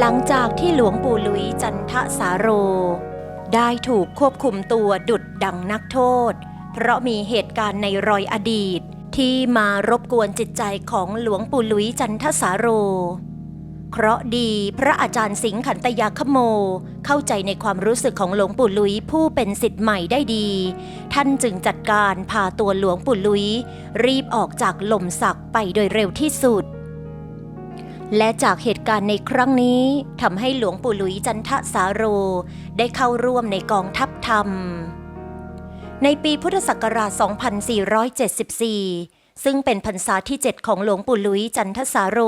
หลังจากที่หลวงปู่หลุยจันทสาโร ได้ถูกควบคุมตัวดุดดังนักโทษ เพราะมีเหตุการณ์ในรอยอดีต ที่มารบกวนจิตใจของหลวงปู่หลุยจันทสาโร เคราะห์ดีพระอาจารย์สิงห์ขันตยาคโม เข้าใจในความรู้สึกของหลวงปู่หลุยผู้เป็นสิทธิ์ใหม่ได้ดี ท่านจึงจัดการพาตัวหลวงปู่หลุย รีบออกจากหล่มสักไปโดยเร็วที่สุด และจากเหตุการณ์ในครั้งนี้ทำให้หลวงปู่หลุยจันทสาโร ได้เข้าร่วมในกองทัพธรรม ในปีพุทธศักราช 2474 ซึ่งเป็นพรรษาที่ 7 ของหลวงปู่หลุยจันทสาโร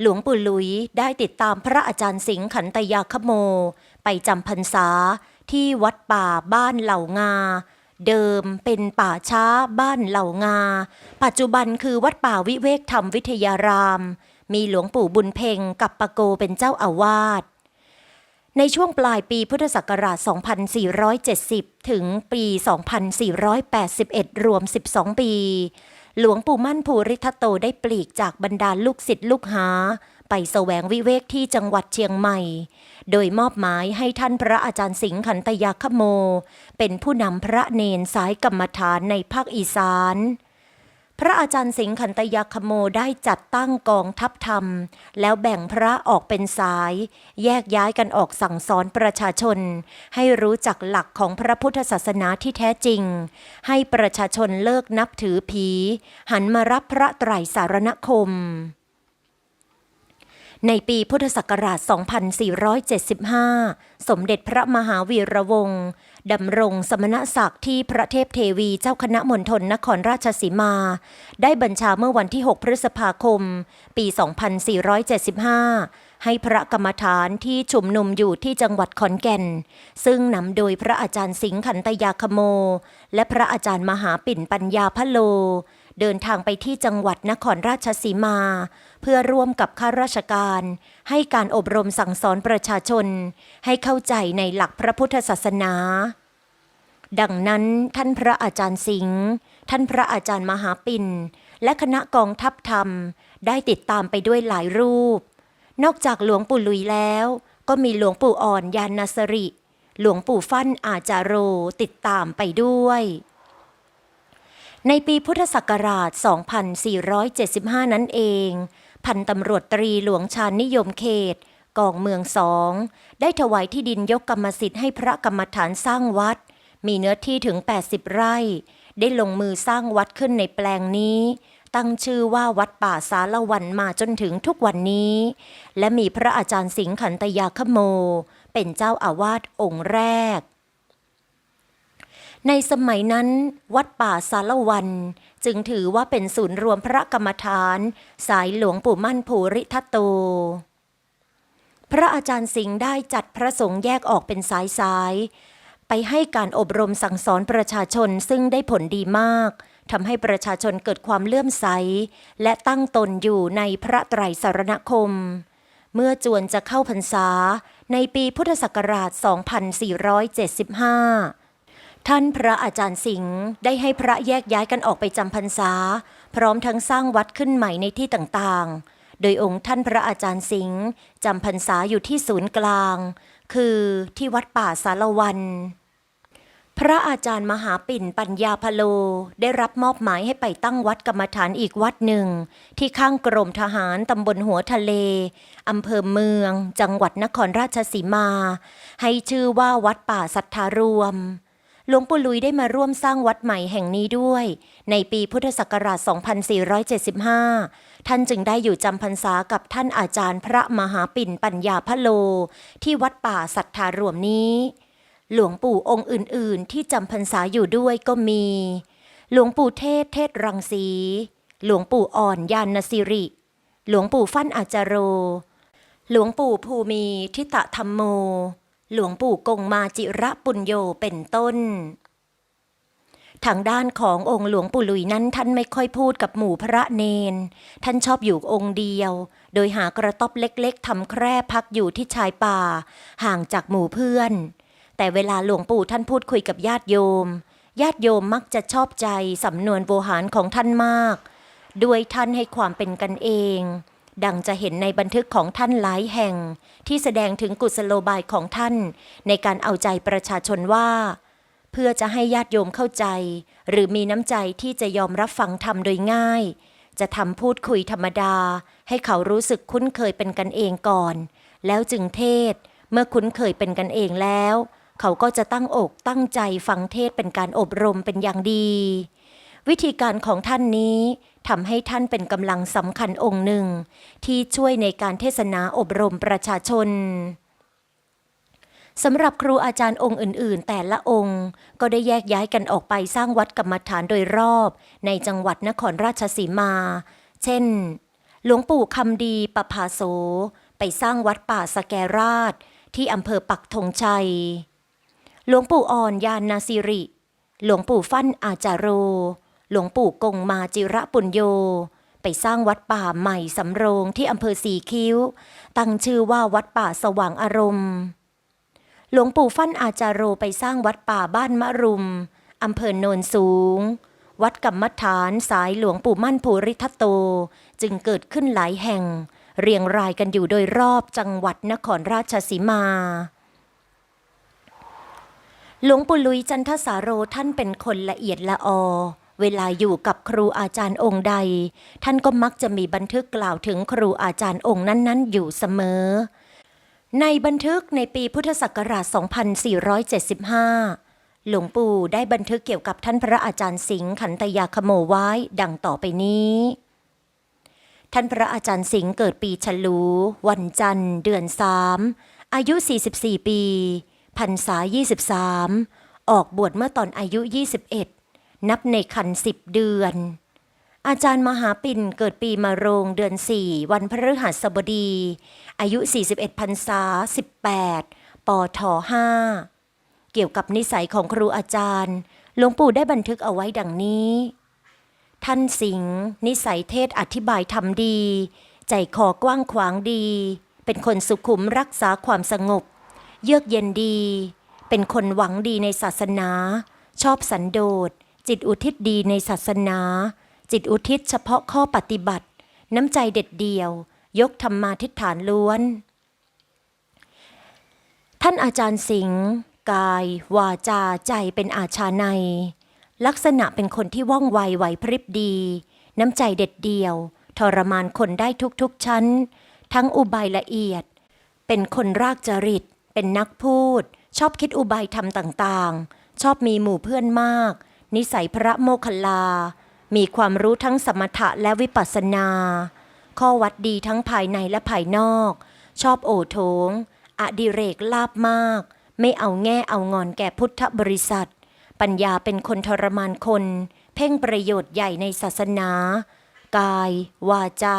หลวงปู่หลุยได้ติดตามพระอาจารย์สิงห์ขันตยาคโม ไปจำพรรษาที่วัดป่าบ้านเหล่างา เดิมเป็นป่าช้าบ้านเหล่างา ปัจจุบันคือวัดป่าวิเวกธรรมวิทยาราม มีหลวงปู่บุญเพ็งกับปะโกเป็นเจ้าอาวาสในช่วงปลายปีพุทธศักราช 2470 ถึงปี 2481 รวม 12 ปี หลวงปู่มั่นภูริทัตโตได้ปลีกจากบรรดาลูกศิษย์ลูกหา ไปแสวงวิเวกที่จังหวัดเชียงใหม่ โดยมอบหมายให้ท่านพระอาจารย์สิงห์ขันตยาคโม เป็นผู้นำพระเนนสายกรรมฐานในภาคอีสาน พระอาจารย์สิงห์ขันตยาคโมได้จัดตั้งกองทัพธรรม แล้วแบ่งพระออกเป็นสาย แยกย้ายกันออกสั่งสอนประชาชน ให้รู้จักหลักของพระพุทธศาสนาที่แท้จริง ให้ประชาชนเลิกนับถือผี หันมารับพระไตรสารณคมในปีพุทธศักราช 2475 สมเด็จพระมหาวีระวงศ์ ดำรงสมณศักดิ์ที่พระเทพเทวีเจ้าคณะมณฑลนครราชสีมา ได้บัญชาเมื่อวันที่ 6 พฤษภาคม ปี 2475 ให้พระกรรมฐานที่ชุมนุมอยู่ที่จังหวัดขอนแก่น ซึ่งนำโดยพระอาจารย์สิงห์ขันตยาคโม และพระอาจารย์มหาปิ่นปัญญาพะโล เดินทางไปที่จังหวัดนครราชสีมา เพื่อร่วมกับข้าราชการ ให้การอบรมสั่งสอนประชาชน ให้เข้าใจในหลักพระพุทธศาสนา ดังนั้นท่านพระอาจารย์สิงห์ท่านพระอาจารย์มหาปิ่นและคณะกองทัพธรรม ได้ติดตามไปด้วยหลายรูป นอกจากหลวงปู่ลุยแล้ว ก็มีหลวงปู่อ่อนยานนสริ หลวงปู่ฟั่นอาจารโรติดตามไปด้วย ในปีพุทธศักราช 2475 นั่นเอง พันตำรวจตรีหลวงชาญนิยมเขต กองเมืองสอง ได้ถวายที่ดินยกกรรมสิทธิ์ให้พระกรรมฐานสร้างวัด มีเนื้อที่ถึง 80 ไร่ ได้ลงมือสร้างวัดขึ้นในแปลงนี้ ตั้งชื่อว่าวัดป่าสารวันมาจนถึงทุกวันนี้ และมีพระอาจารย์สิงห์ขันตยาคโม เป็นเจ้าอาวาสองค์แรก ในสมัยนั้น วัดป่าสารวัน จึงถือว่าเป็นศูนย์รวมพระกรรมฐาน สายหลวงปู่มั่นภูริทัตโต พระอาจารย์สิงห์ได้จัดพระสงฆ์แยกออกเป็นสายสายๆไปให้การอบรมสั่งสอนประชาชนซึ่งได้ผลดีมากทำให้ประชาชนเกิดความเลื่อมใส และตั้งตนอยู่ในพระไตรสารณคม เมื่อจวนจะเข้าพรรษาในปีพุทธศักราช 2475 ท่านพระอาจารย์สิงห์ได้ให้พระแยกย้ายกันออกไปจำพรรษา พร้อมทั้งสร้างวัดขึ้นใหม่ในที่ต่างๆ โดยองค์ท่านพระอาจารย์สิงห์จำพรรษาอยู่ที่ศูนย์กลาง คือที่วัดป่าสารวัน พระอาจารย์มหาปิ่นปัญญาพโลได้รับมอบหมายให้ไปตั้งวัดกรรมฐานอีกวัดหนึ่ง ที่ข้างกรมทหารตำบลหัวทะเลอำเภอเมือง จังหวัดนครราชสีมา ให้ชื่อว่าวัดป่าสัทธารวม หลวงปู่ลุยได้มาร่วมสร้างวัดใหม่แห่งนี้ด้วย ในปีพุทธศักราช 2475 ท่านจึงได้อยู่จำพรรษากับท่านอาจารย์พระมหาปิ่นปัญญาพะโล ที่วัดป่าสัทธารวมนี้ หลวงปู่องค์อื่น ๆ ที่จำพรรษาอยู่ด้วยก็มี หลวงปู่เทศเทศรังสี หลวงปู่อ่อนยานสิริ หลวงปู่ฟั่นอาจารโร หลวงปู่ภูมิทิตะธรรมโม หลวงปู่กงมาจิระปุญโยเป็นต้น ทางด้านขององค์หลวงปู่หลุยนั้นท่านไม่ค่อยพูดกับหมู่พระเนน ท่านชอบอยู่องค์เดียว โดยหากระต๊อบเล็กๆทำแคร่พักอยู่ที่ชายป่า ห่างจากหมู่เพื่อน แต่เวลาหลวงปู่ท่านพูดคุยกับญาติโยม ญาติโยมมักจะชอบใจสำนวนโวหารของท่านมาก ด้วยท่านให้ความเป็นกันเอง ดังจะเห็นในบันทึกของท่านหลายแห่ง ที่แสดงถึงกุศโลบายของท่าน ในการเอาใจประชาชนว่า เพื่อจะให้ญาติโยมเข้าใจ หรือมีน้ำใจที่จะยอมรับฟังธรรมโดยง่าย จะทำพูดคุยธรรมดา ให้เขารู้สึกคุ้นเคยเป็นกันเองก่อน แล้วจึงเทศ เมื่อคุ้นเคยเป็นกันเองแล้ว เขาก็จะตั้งอกตั้งใจฟังเทศเป็นการอบรมเป็นอย่างดี วิธีการของท่านนี้ ทำให้ท่านเป็นกำลังสำคัญองค์หนึ่ง ที่ช่วยในการเทศนาอบรมประชาชนสำหรับครูอาจารย์องค์อื่น ๆ แต่ละองค์ก็ได้แยกย้ายกันออกไปสร้างวัดกรรมฐานโดยรอบ ในจังหวัดนครราชสีมา เช่น หลวงปู่คำดีปภาโส ไปสร้างวัดป่าสแกราช ที่อำเภอปักธงชัย หลวงปู่อ่อนยานนาสิริ หลวงปู่ฟั่นอาจารโร หลวงปู่กงมาจิระปุญโย ไปสร้างวัดป่าใหม่สำโรงที่อำเภอสีคิ้ว ตั้งชื่อว่าวัดป่าสว่างอารมณ์ หลวงปู่ฟั่นอาจารโรไปสร้างวัดป่าบ้านมะรุมอำเภอโนนสูง วัดกรรมฐานสายหลวงปู่มั่นภูริทัตโต จึงเกิดขึ้นหลายแห่ง เรียงรายกันอยู่โดยรอบจังหวัดนครราชสีมาหลวงปู่ลุยจันทสาโรท่านเป็นคนละเอียดละออ เวลาอยู่กับครูอาจารย์องค์ใด ท่านก็มักจะมีบันทึกกล่าวถึงครูอาจารย์องค์นั้นๆ อยู่เสมอ ในบันทึกในปีพุทธศักราช 2475 หลวงปู่ได้บันทึกเกี่ยวกับท่านพระอาจารย์สิงห์ขันตยาขโมไว้ดังต่อไปนี้ท่านพระอาจารย์สิงห์เกิดปีฉลู วันจันทร์ เดือนสามอายุ 44 ปีพรรษา 23 ออกบวชเมื่อตอนอายุ 21 นับในคันสิบเดือน อาจารย์มหาปิ่นเกิดปีมะโรงเดือน4วันพฤหัสบดี อายุ 41พรรษา 18ปท5เกี่ยวกับนิสัยของครูอาจารย์หลวงปู่ได้บันทึกเอาไว้ดังนี้ ท่านสิงห์นิสัยเทศอธิบายทำดี ใจคอกว้างขวางดี เป็นคนสุขุมรักษาความสงบ เยือกเย็นดี เป็นคนหวังดีในศาสนา ชอบสันโดษ จิตอุทิศดีในศาสนา จิตอุทิศเฉพาะข้อปฏิบัติ น้ำใจเด็ดเดี่ยว ยกธรรมาทิฏฐานล้วน ท่านอาจารย์สิงห์กาย วาจาใจเป็นอาชาใน ลักษณะเป็นคนที่ว่องไวไหวพริบดี น้ำใจเด็ดเดี่ยว ทรมานคนได้ทุกๆชั้น ทั้งอุบายละเอียด เป็นคนรากจริต เป็นนักพูด ชอบคิดอุบายทำต่างๆ ชอบมีหมู่เพื่อนมาก นิสัยพระโมคคัลลา มีความรู้ทั้งสมถะและวิปัสสนา ข้อวัดดีทั้งภายในและภายนอก ชอบโอโถง อดิเรกลาบมาก ไม่เอาแง่เอางอนแก่พุทธบริษัท ปัญญาเป็นคนทรมานคน เพ่งประโยชน์ใหญ่ในศาสนา กาย วาจา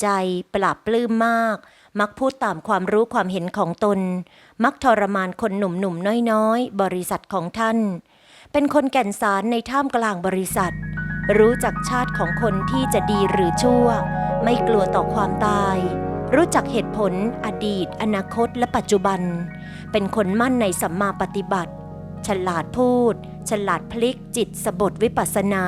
ใจปราบปลื้มมาก มักพูดตามความรู้ความเห็นของตน มักทรมานคนหนุ่มๆน้อยๆ บริษัทของท่าน เป็นคนแก่นสารในท่ามกลางบริษัท รู้จักชาติของคนที่จะดีหรือชั่ว ไม่กลัวต่อความตาย รู้จักเหตุผล อดีต อนาคต และปัจจุบัน เป็นคนมั่นในสัมมาปฏิบัติ ฉลาดพูด ฉลาดพลิกจิตสบทวิปัสสนา